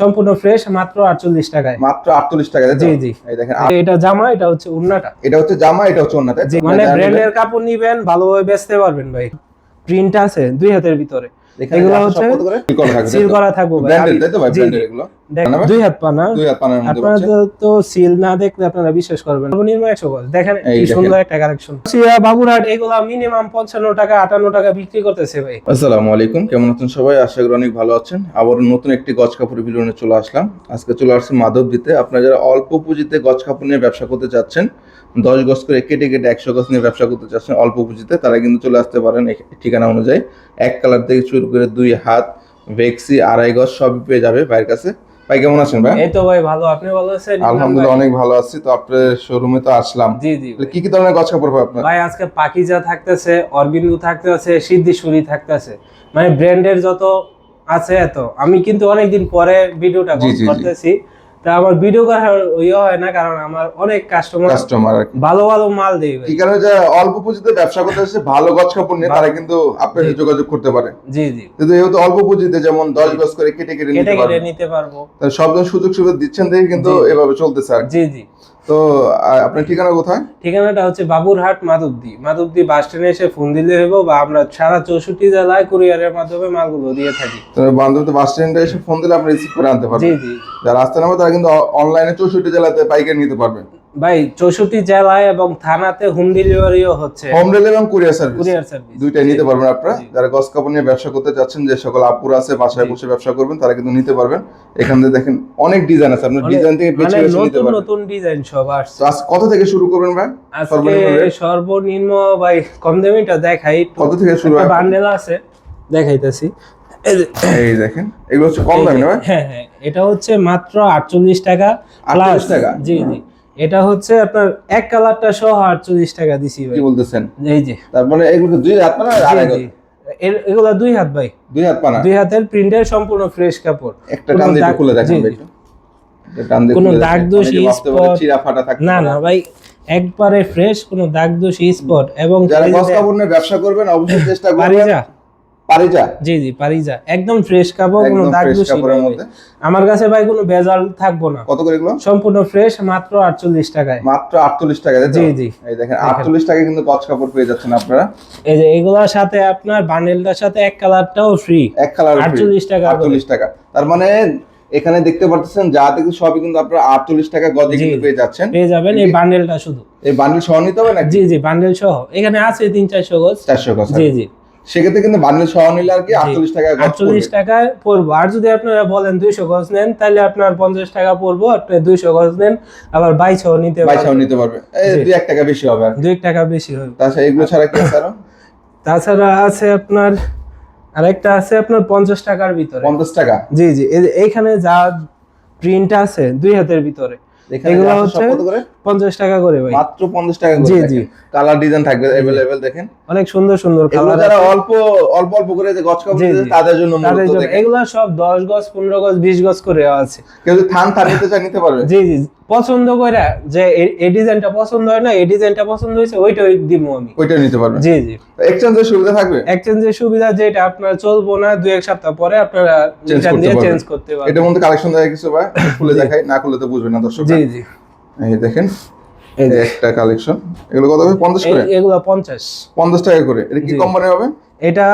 সম্পূর্ণ ফ্রেশ মাত্র আটচল্লিশ টাকায়। মাত্র আটচল্লিশ টাকা জি, জি। এই দেখেন এটা জামা এটা হচ্ছে উন্নাটা। এটা হচ্ছে জামা এটা হচ্ছে উন্নাটা। জি মানে ব্র্যান্ডের কাপড় নিবেন ভালোভাবে বেচতে পারবেন ভাই। প্রিন্ট আছে দুই হাতের ভিতরে। এগুলো হচ্ছে সিল করা থাকবে ভাই। Branded, তাই তো ভাই? ব্র্যান্ডের এগুলো? দেখ, জানাবে? দুই হাত পানা দুই হাত পানার মধ্যে আপনারা তো- তো সিল না দেখলে আপনারা বিশ্বাস করবেন সর্বনিম্ন একশো গজ দেখেন এই সুন্দর একটা কালেকশন বাবুরহাট এগুলা মিনিমাম পঞ্চান্ন টাকা আটান্ন টাকা বিক্রি করতেছে ভাই। আসসালামু আলাইকুম কেমন আছেন সবাই? আশা করি অনেক ভালো আছেন। আবার নতুন একটি গজ কাপড় নিয়ে চলে আসলাম। আজকে চলে আসছে মাধব দিতে আপনারা যারা অল্প পুঁজিতে গজ কাপড় নিয়ে ব্যবসা করতে চাচ্ছেন দশ গজ করে কেটে কেটে একশো গজ নিয়ে ব্যবসা করতে চাচ্ছেন অল্প পুঁজিতে তারা কিন্তু চলে আসতে পারেন ঠিকানা অনুযায়ী। এক কালার থেকে শুরু করে দুই হাত ভেক্সি আড়াই গজ সবই পেয়ে যাবে বাইরের কাছে। ভাই কেমন আছেন ভাই? এই তো ভাই ভালো। আপনি ভালো আছেন? আলহামদুলিল্লাহ অনেক ভালো আছি। তো আপনার শোরুমে তো আসলাম। জি জি কি কি ধরনের গজ কাপড় পাবে আপনার? ভাই আজকে পাকিজা থাকতেছে অরবিন্দু থাকতেছে সিদ্ধিশুরি থাকতেছে। মানে ব্র্যান্ডের যত আছে এত। আমি কিন্তু অনেকদিন পরে ভিডিওটা। করতেছি। তা আমার ভিডিও করার ইয়ে হয় না কারণ আমার অনেক কাস্টমার কাস্টমার ভালো ভালো মাল দেই ভাই। কি কারণে যে অল্প পুঁজিতে ব্যবসা করতে এসে ভালো গজ কাপড় নিয়ে তারা কিন্তু আপনার সাথে যোগাযোগ করতে পারে। জি জি। কিন্তু যেহেতু অল্প পুঁজিতে যেমন দশ গজ করে কেটে কেটে নিতে নিতে কেটে পারবে। নিতে পারব। সব সুযোগ সুবিধা দিচ্ছেন দেখে কিন্তু এভাবে চলতেছে আর জি জি। তো আপনার ঠিকানা কোথায়? ঠিকানাটা হচ্ছে বাবুরহাট মাধবদি। মাধবদি বাস স্ট্যান্ডে এসে ফোন দিলে হইব বা আমরা সারা চৌষট্টি জেলায় কুরিয়ারের মাধ্যমে মালগুলো দিয়ে থাকি। তো বাস স্ট্যান্ডে এসে ফোন দিলে আপনি রিসিভ করে আনতে পারবেন। জি যারা আসতে নামে তারা কিন্তু অনলাইনে চৌষট্টি জেলাতে পাইকারি নিতে পারবে ভাই চৌষট্টি জেলায় এবং থানাতে হোম ডেলিভারিও হচ্ছে। হোম ডেলিভারি এবং কুরিয়ার সার্ভিস। Courier service. দুইটাই নিতে পারবেন আপনারা। যারা গজ কাপড় নিয়ে ব্যবসা করতে চাচ্ছেন যে সকল আপুর আছে বাসায় বসে ব্যবসা করবেন তারা কিন্তু নিতে পারবেন। এখান থেকে দেখেন অনেক ডিজাইন আছে। আপনার ডিজাইন থেকে বেছে মানে বেছে নিতে নতুন পারবেন। নতুন ডিজাইন সব আসছে। আজ কত থেকে শুরু করবেন ভাই? আজকে সর্বনিম্ন সর্বনিম্ন ভাই কম দামিটা দেখাই। কত থেকে শুরু হয়? বান্ডেল আছে দেখাইতেছি। এই দেখেন এগুলো হচ্ছে কম দামি না ভাই? হ্যাঁ হ্যাঁ এটা হচ্ছে মাত্র আটচল্লিশ টাকা 48 টাকা? জি জি। এটা হচ্ছে আপনার এক কালারটা সহ আটচল্লিশ টাকা দিছি ভাই। কি বলতেছেন? এই যে। তারপরে এগুলো দুই হাত আর আড়াই এগুলা দুই হাত ভাই। দুই হাত পানা দুই হাতের প্রিন্টের সম্পূর্ণ ফ্রেশ কাপড়। একটা কোনো টান দিয়ে খুলে দেখেন ভাই কোনো দাগ দোষ, চিরা ফাটা থাকতে না না ভাই একবারে ফ্রেশ কোনো দাগ দোষ স্পট এবং যারা যে কাপড় নিয়ে ব্যবসা করবেন অবশ্যই চেষ্টা করবেন। পারিজা? জি জি পারিজা। একদম ফ্রেশ কাপড় কোনো দাগ দোষ আমার কাছে ভাই কোনো ভেজাল থাকব না। কত করে এগুলো? সম্পূর্ণ ফ্রেশ মাত্র আটচল্লিশ টাকায়। মাত্র আটচল্লিশ টাকা জি, জি। এই দেখেন আটচল্লিশ টাকা কিন্তু কাপড় পেয়ে যাচ্ছেন আপনারা। এই যে এগুলোর সাথে আপনার বান্ডেলটার সাথে এক কালারটাও ফ্রি এক কালার 48 টাকা করে। আটচল্লিশ টাকা। তার মানে এখানে দেখতে পাচ্ছেন যা দেখি সবই কিন্তু আপনারা আটচল্লিশ টাকা গজে কিন্তু পেয়ে যাচ্ছেন। পেয়ে যাবেন এই বান্ডেলটা শুধু। এই বান্ডিল সহ নিতে হবে নাকি? জি জি বান্ডেল সহ। এখানে আছে তিন চারশো গজ। চারশো গজ জি জি। সেক্ষেত্রে কিন্তু বান্ডিল সহ নিলে আর কি আটচল্লিশ টাকা আটচল্লিশ। টাকায় পড়ব। আর যদি আপনারা বলেন দুইশো গজ নেন তাহলে আপনার পঞ্চাশ টাকা পড়ব আপনি দুইশো গজ নেন আবার বাইশও নিতে বাইশ নিতে পারবে। দুই এক টাকা বেশি হবে। দুই টাকা বেশি হবে। তাছাড়া এগুলো ছাড়া কি আছে আরও? তাছাড়া আছে আপনার আরেকটা আছে আপনার পঞ্চাশ টাকার ভিতরে। পঞ্চাশ টাকা? জি জি। এই এইখানে যা প্রিন্ট আছে দুই হাতের ভিতরে এগুলো হচ্ছে টাকা করে ভাই। মাত্র টাকা করে জি, জি। কালার ডিজাইন থাকবে অ্যাভেলেবেল দেখেন। অনেক সুন্দর সুন্দর কালার যারা অল্প অল্প অল্প করে যে গছ দিতে তাদের জন্য মূলত জন্য সব দশ গজ পনেরো গজ বিশ গজ করে আছে। কেউ থান থান নিতে চায় নিতে পারবে। জি জি। পছন্দ করে যে এই ডিজাইনটা পছন্দ হয় না এই ডিজাইনটা পছন্দ হয়েছে ওইটাই দিব আমি। ওইটা নিতে পারবে জি জি। এক্সচেঞ্জের সুবিধা থাকবে? এক্সচেঞ্জের সুবিধা যেটা আপনার চলবো না দুই এক সপ্তাহ পরে আপনারা রিটার্ন দিয়ে চেঞ্জ করতে পারবেন। এটার মধ্যে কালেকশন দেখা কিছু ভাই? খুলে দেখাই না খুলে তো বুঝবে না দর্শক জি জি। এই দেখেন এই যে। একটা কালেকশন এগুলো কত হবে? পঞ্চাশ করে? এই- এগুলা পঞ্চাশ। পঞ্চাশ টাকা করে। এটা কি। কোম্পানি হবে? এটা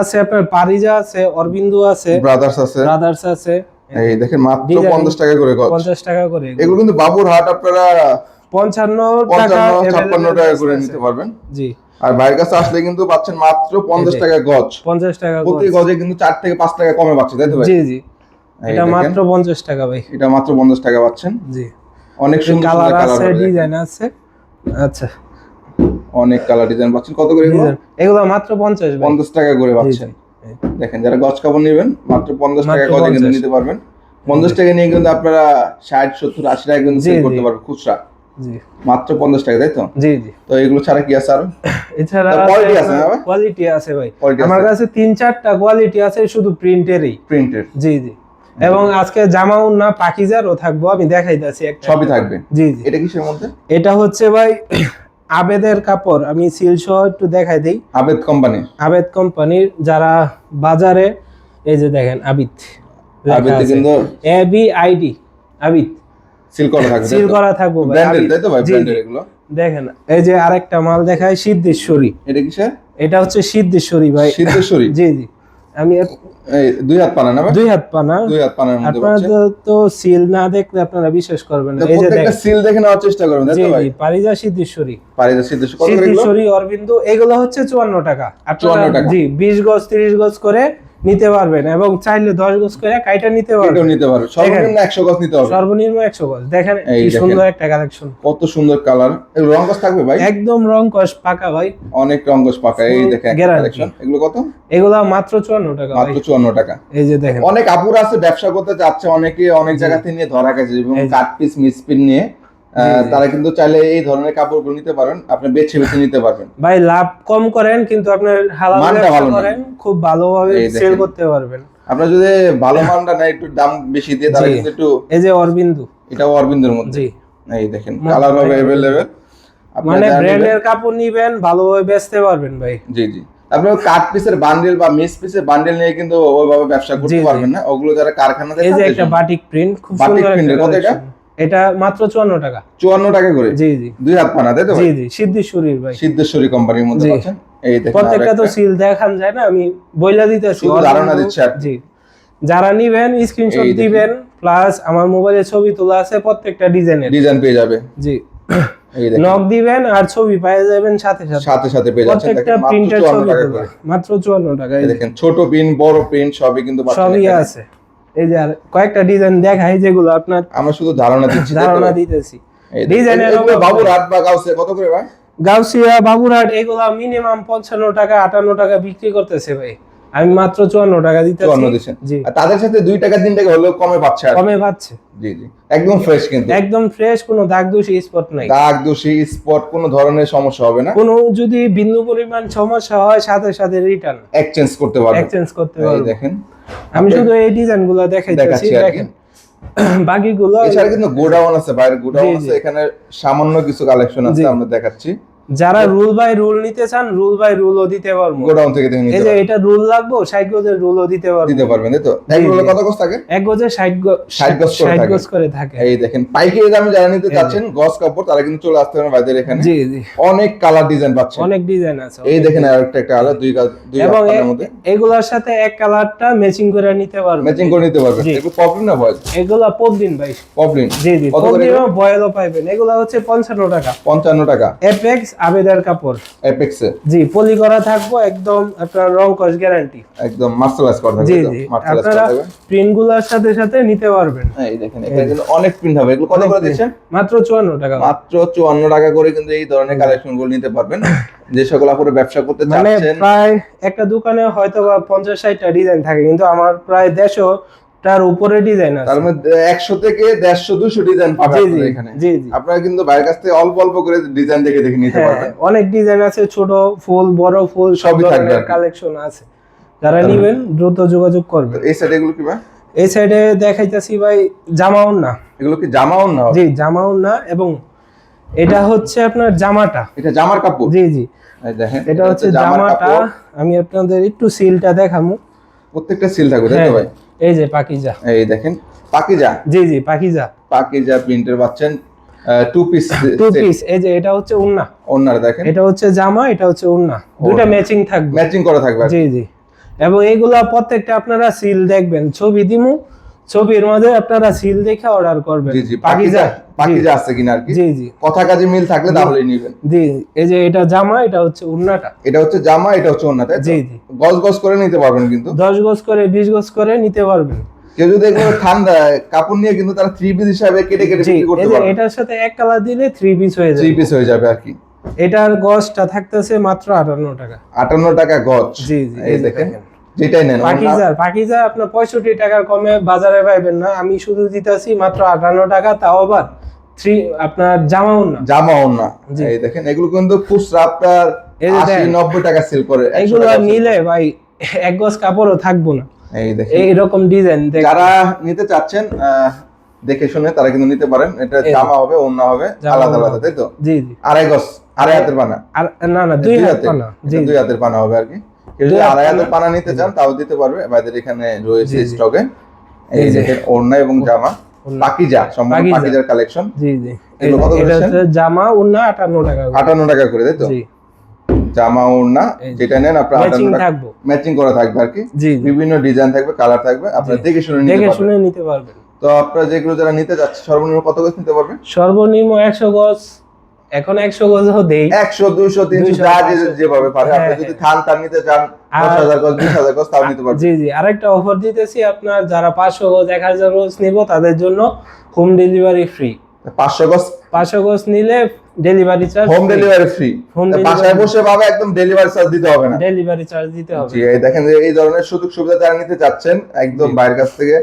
আছে আপনার পারিজা আছে অরবিন্দু আছে ব্রাদার্স আছে। ব্রাদার্স আছে। এই দেখেন মাত্র Design- পঞ্চাশ টাকা করে গজ। পঞ্চাশ টাকা করে এগুলো। কিন্তু বাবুর হাট আপনারা পঞ্চান্ন টাকা পঞ্চান্ন ছাপ্পান্ন available টাকা করে নিতে পারবেন। জি। আর ভাইয়ের কাছে আসলে কিন্তু পাচ্ছেন মাত্র পঞ্চাশ এই যে। টাকা গজ। পঞ্চাশ টাকা প্রতি গজে। কিন্তু চার থেকে পাঁচ টাকা কমে পাচ্ছে তাই তো ভাই? জি জি। এটা মাত্র পঞ্চাশ টাকা ভাই। এটা মাত্র পঞ্চাশ টাকা পাচ্ছেন। জি। অনেক সুন্দর কালার আছে ডিজাইন আছে। আচ্ছা। অনেক কালার ডিজাইন পাচ্ছেন। কত করে এগুলো? এগুলো মাত্র পঞ্চাশ ভাই। পঞ্চাশ টাকা করে পাচ্ছেন। দেখেন যারা গজ কাপড় নেবেন মাত্র পঞ্চাশ টাকা গজে কিন্তু নিতে পারবেন। পঞ্চাশ টাকা নিয়ে কিন্তু আপনারা ষাট সত্তর আশি টাকা কিন্তু সেল করতে পারবেন খুচরা। মাত্র পঞ্চাশ টাকা তাই তো? জি জি। তো এগুলো ছাড়া কি আছে আরও? এছাড়া quality আছে না কোয়ালিটি আছে ভাই। আমার কাছে তিন চারটা কোয়ালিটি আছে শুধু প্রিন্টেরই প্রিন্টেড জি জি। এবং আজকে জামাও না পাকিজারও থাকব আমি দেখাইতেছি একটা। সবই থাকবে? জি জি। এটা কিসের মধ্যে? এটা হচ্ছে ভাই আবেদের কাপড় আমি সিল সহ একটু দেখাই দিই। আবেদ কোম্পানি। আবেদ কোম্পানির যারা বাজারে এই যে দেখেন Abid A B I D Abid. Seal করা থাকে সিল করা থাকব ব্র্যান্ডেড। তাই তো ভাই ব্র্যান্ডেড এগুলো? দেখেন এই যে আরেকটা মাল দেখায় সিদ্ধেশ্বরী। এটা কিসের? এটা হচ্ছে সিদ্ধেশ্বরী ভাই। সিদ্ধেশ্বরী? জি জি। আমি দুই হাত পানা না দুই হাত পানা। দুই হাত পানার মধ্যে আপনারা তো- সিল না দেখলে আপনারা বিশ্বাস করবেন না। এই যে দেখেন। সিল দেখে নেওয়ার চেষ্টা করবেন তাই তো ভাই? পারিজা সিদ্ধেশ্বরী। পারিজা সিদ্ধেশ্বরী অরবিন্দু এগুলো হচ্ছে চুয়ান্ন টাকা। আপনারা 54 টাকা। জি বিশ গজ তিরিশ গজ করে নিতে পারবেন এবং চাইলে দশ গজ করে কাইটা নিতে পারবেন। নিতে পারবে সর্বনিম্ন একশো গজ নিতে হবে। সর্বনিম্ন একশো গজ। দেখেন কি সুন্দর একটা কালেকশন কত সুন্দর কালার রং গজ থাকবে ভাই? একদম রং কস পাকা ভাই। অনেক রং গজ পাকা। এই দেখেন। কালেকশন এগুলো কত? এগুলো মাত্র চুয়ান্ন টাকা মাত্র চুয়ান্ন টাকা। এই যে দেখেন। অনেক আপুরা আছে ব্যবসা করতে যাচ্ছে অনেকে অনেক জায়গাতে নিয়ে ধরা গেছে এবং কাট পিস মিসপিন নিয়ে আহ, জি, জি। তারা কিন্তু চাইলে এই ধরনের কাপড়গুলো নিতে পারেন। আপনি বেছে বেছে নিতে পারবেন। ভাই লাভ কম করেন কিন্তু আপনার হালাল ব্যবসা ভালো। করেন খুব ভালোভাবে সেল করতে পারবেন। আপনার যদি ভালো মানটা না একটু দাম বেশি দিয়ে তারা কিন্তু একটু এই যে অরবিন্দু। এটাও অরবিন্দের মধ্যে। জি। এই দেখেন কালার হবে। অ্যাভেলেবেল মানে ব্র্যান্ডের কাপড় নিবেন ভালোভাবে বেচতে পারবেন ভাই। জি জি। আপনি কাট পিসের বান্ডেল বা মিস পিসের বান্ডেল নিয়ে কিন্তু ওইভাবে ব্যবসা করতে পারবেন না। ওগুলো যারা কারখানাতে এই যে একটা বাটিক প্রিন্ট খুব সুন্দর একটা কত এটা? এটা মাত্র চুয়ান্ন টাকা। চুয়ান্ন টাকা করে? জি জি। দুই হাত পানা তাই তো জি জি সিদ্ধেশ্বরীর ভাই। সিদ্ধেশ্বরী কোম্পানির মধ্যে পাচ্ছেন? এই দেখেন প্রত্যেকটা তো সিল দেখান যায় না আমি বইলা দিতেছি। ধারণা দিচ্ছে। জি। যারা নিবেন স্ক্রিনশট দিবেন প্লাস আমার মোবাইলে ছবি তোলা আছে প্রত্যেকটা ডিজাইনের ডিজাইন পেয়ে যাবে। জি। নক দিবেন আর ছবি পেয়ে যাবেন সাথে সাথে। সাথে সাথে পেয়ে যাচ্ছেন। প্রত্যেকটা প্রিন্টের ছবি মাত্র চুয়ান্ন টাকা দেখেন ছোট প্রিন্ট বড় প্রিন্ট সবই কিন্তু সবই আছে। এই যে আর কয়েকটা ডিজাইন দেখাই যেগুলো আপনার আমরা শুধু ধারণা দিচ্ছি ধারণা দিতেছি। ডিজাইনের এগুলো অভাব বাবুর নেই। হাট বা গাউসে কত করে ভাই? গাউসিয়া বাবুরহাট এগুলা মিনিমাম পঞ্চান্ন টাকা আটান্ন টাকা বিক্রি করতেছে ভাই। আমি মাত্র চুয়ান্ন টাকা দিতেছি চুয়ান্ন দিচ্ছেন। তাদের সাথে দুই টাকা তিন টাকা হলেও কমে পাচ্ছে কমে পাচ্ছে। জি জি। একদম ফ্রেশ কিন্তু। একদম ফ্রেশ কোনো দাগ দোষী স্পট নাই। দাগ দোষী স্পট কোনো ধরনের সমস্যা হবে না। কোনো যদি বিন্দু পরিমাণ সমস্যা হয় সাথে সাথে রিটার্ন এক্সচেঞ্জ করতে পারবেন এক্সচেঞ্জ করতে এই পারব। দেখেন। আমি শুধু এই ডিজাইনগুলো দেখাইতেছি। দেখেন। বাকিগুলো এছাড়া কিন্তু গোডাউন আছে বাইরে গোডাউন আছে। এখানে সামান্য কিছু কালেকশন আছে আমরা দেখাচ্ছি। যারা রুল বাই রুল নিতে চান রুল বাই রুলও দিতে পারব। গোডাউন থেকে দেখে এই যে এটা রুল লাগবো ষাট গজের রুলও দিতে পারব। দিতে পারবেন তো? এগুলো জি। কত কষ্ট থাকে? এক গজে ষাট গজ 60 গজ করে ষাট থাকে। গজ করে থাকে। এই দেখেন পাইকারি দামে যারা নিতে। চাচ্ছেন গস কাপড় তারা কিন্তু চলে আসতে পারেন বাইদের এখানে। জি জি। অনেক কালার ডিজাইন পাচ্ছেন। অনেক ডিজাইন আছে এই দেখেন আর একটা একটা আলাদা দুই গা- দুই এবং মধ্যে। এগুলোর সাথে এক কালারটা ম্যাচিং করে নিতে পারব ম্যাচিং করে নিতে পারবেন। এগুলো পপলিন না ভয়েস এগুলা পবদিন ভাই। পপলিন জি জি। পবদিনও বয়েলও পাইবেন। এগুলা হচ্ছে পঞ্চান্ন টাকা। পঞ্চান্ন টাকা। এপেক্স আবেদার কাপড়। এপেক্সে জি পলি করা থাকব একদম আপনার রং কস গ্যারান্টি। একদম মার্শালাইজ করা থাকবে জি? জি আপনারা থাকবে। প্রিন্টগুলার সাথে সাথে নিতে পারবেন। হ্যাঁ, এই দেখেন এখানে কিন্তু অনেক প্রিন্ট হবে। এগুলো কত করে দিচ্ছেন? মাত্র চুয়ান্ন টাকা মাত্র চুয়ান্ন টাকা করে কিন্তু এই ধরনের কালেকশনগুলো নিতে পারবেন। যে সকল আপুরে ব্যবসা করতে চাচ্ছেন। মানে প্রায় একটা দোকানে হয়তো বা পঞ্চাশ ষাটটা ডিজাইন থাকে কিন্তু আমার প্রায় দেড়শো তার উপরে ডিজাইন আছে। তার মধ্যে একশো থেকে দেড়শো দুশো ডিজাইন পাবেন এখানে। জি জি। আপনারা কিন্তু বাইরের কাছ থেকে অল্প অল্প করে ডিজাইন দেখে দেখে নিতে হ্যাঁ পারবেন। অনেক ডিজাইন আছে ছোট ফুল বড় ফুল সব ধরনের কালেকশন আছে। যারা নিবেন দ্রুত যোগাযোগ করবেন এই সাইড এগুলো কি ভাই? এই সাইডে দেখাইতেছি ভাই জামাউন না। এগুলো কি জামাও না? জি জামাউন না এবং এটা হচ্ছে আপনার জামাটা। এটা জামার কাপড়? জি জি। দেখেন এটা হচ্ছে জামাটা। আমি আপনাদের একটু সিলটা দেখামু। প্রত্যেকটা সিল থাকবে তাই হ্যাঁ। তো ভাই? এই যে পাকিজা। এই দেখেন পাকিজা। জি জি পাকিজা। পাকিজা প্রিন্টের পাচ্ছেন টু পিস টু পিস এই যে এটা হচ্ছে উন্না। উন্নার দেখেন। এটা হচ্ছে জামা এটা হচ্ছে উন্না। দুইটা ম্যাচিং থাকবে। ম্যাচিং করা থাকবে জি জি। এবং এইগুলা প্রত্যেকটা আপনারা সিল দেখবেন। ছবি দিমু ছবির মধ্যে আপনারা সিল দেখে অর্ডার করবেন। জি জি পাকিজা। পাকিজা আছে কিনা আর কি? জি জি। কথা কাজে মিল থাকলে তাহলেই নেবেন। জি এই যে এটা জামা এটা হচ্ছে উন্নাটা। এটা হচ্ছে জামা এটা হচ্ছে তো? জি জি। গজ গজ করে নিতে পারবেন কিন্তু। দশ গজ করে বিশ গজ করে নিতে পারবেন। কেউ যদি এগুলো ঠান্ডা কাপড় নিয়ে কিন্তু তারা থ্রি পিস হিসাবে কেটে কেটে বিক্রি করতে পারবে। এটার সাথে এক কালার দিলে থ্রি পিস হয়ে থ্রি যাবে পিস হয়ে যাবে আর কি। এটার গজটা থাকতেছে মাত্র আটান্ন টাকা। আটান্ন টাকা গজ। জি জি। এই দেখেন। যেটাই নেন পাকিজার পাকিজার আপনার পঁয়ষট্টি টাকার কমে বাজারে পাইবেন না। আমি শুধু দিতেছি মাত্র আটান্ন টাকা তাও আবার থ্রি আপনার জামাও না। জি। এই দেখেন এগুলো কিন্তু খুচরা আপনার আশি নব্বই টাকা সেল করে এগুলো নিলে ভাই এক গজ কাপড়ও থাকব না। এই দেখেন। এইরকম ডিজাইন যারা নিতে চাচ্ছেন দেখে শুনে তারা কিন্তু নিতে পারেন। এটা জামা হবে ওন্না হবে আলাদা আলাদা তাই তো? জি জি। আড়াই গজ আড়াই হাতের পানা। আর না না দুই হাত পানা। জি দুই হাতের পানা হবে আর কি। কেউ যদি আড়াই পানা। পানা নিতে চান তাও দিতে পারবে। বাইদের এখানে রয়েছে। স্টকে। এই। দেখেন ওড়না এবং জামা। ওড়না। পাকিজা সম্পূর্ণ পাকিজার কালেকশন জি জি। এগুলো কত এটা হচ্ছে জামা উন্না আটান্ন টাকা করে। আটান্ন টাকা করে তাই তো? জি। জামা ওড়না যেটা নেন আপনার ম্যাচিং আটান্ন টাকা। ম্যাচিং করা থাকবে আর কি। বিভিন্ন ডিজাইন থাকবে কালার থাকবে আপনারা দেখে শুনে নিতে দেখে শুনে নিতে পারবেন। তো আপনারা যেগুলো যারা নিতে যাচ্ছে সর্বনিম্ন কত গজ নিতে পারবেন? সর্বনিম্ন একশো গজ এখন একশো গজ দেই। একশো দুইশো তিনশো 200, যা যে যেভাবে পারে। আপনি হ্যাঁ, যদি থান তার নিতে চান গজ গজ তাও নিতে পারবেন। জি জি। আরেকটা অফার দিতেছি আপনার যারা পাঁচশো গজ এক হাজার গজ নিব তাদের জন্য হোম ডেলিভারি ফ্রি পাঁচশো গজ? পাঁচশো গজ নিলে delivery charge home delivery free বাসায় বসে পাবে একদম ডেলিভারি চার্জ দিতে হবে না। ডেলিভারি চার্জ দিতে হবে। জি এই দেখেন যে এই ধরনের সুযোগ সুবিধা যারা নিতে চাচ্ছেন একদম। বাইরের কাছ থেকে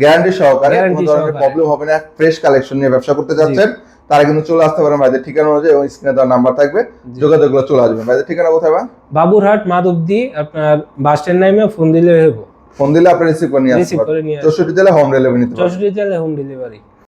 গ্যারান্টি সহকারে কোনো ধরনের প্রবলেম হবে না ফ্রেশ কালেকশন নিয়ে ব্যবসা করতে চাচ্ছেন। তারা কিন্তু চলে আসতে পারেন ভাইদের ঠিকানা অনুযায়ী ওই স্ক্রিনে দেওয়ার নাম্বার থাকবে। যোগাযোগ যোগাযোগগুলো চলে আসবে ভাইদের ঠিকানা কোথায় বা বাবুরহাট মাধবদি আপনার বাস স্ট্যান্ড নামে ফোন দিলে হইব। ফোন দিলে আপনি রিসিভ করে নিয়ে আসতে চৌষট্টি জেলা হোম ডেলিভারি নিতে চৌষট্টি জেলে হোম ডেলিভারি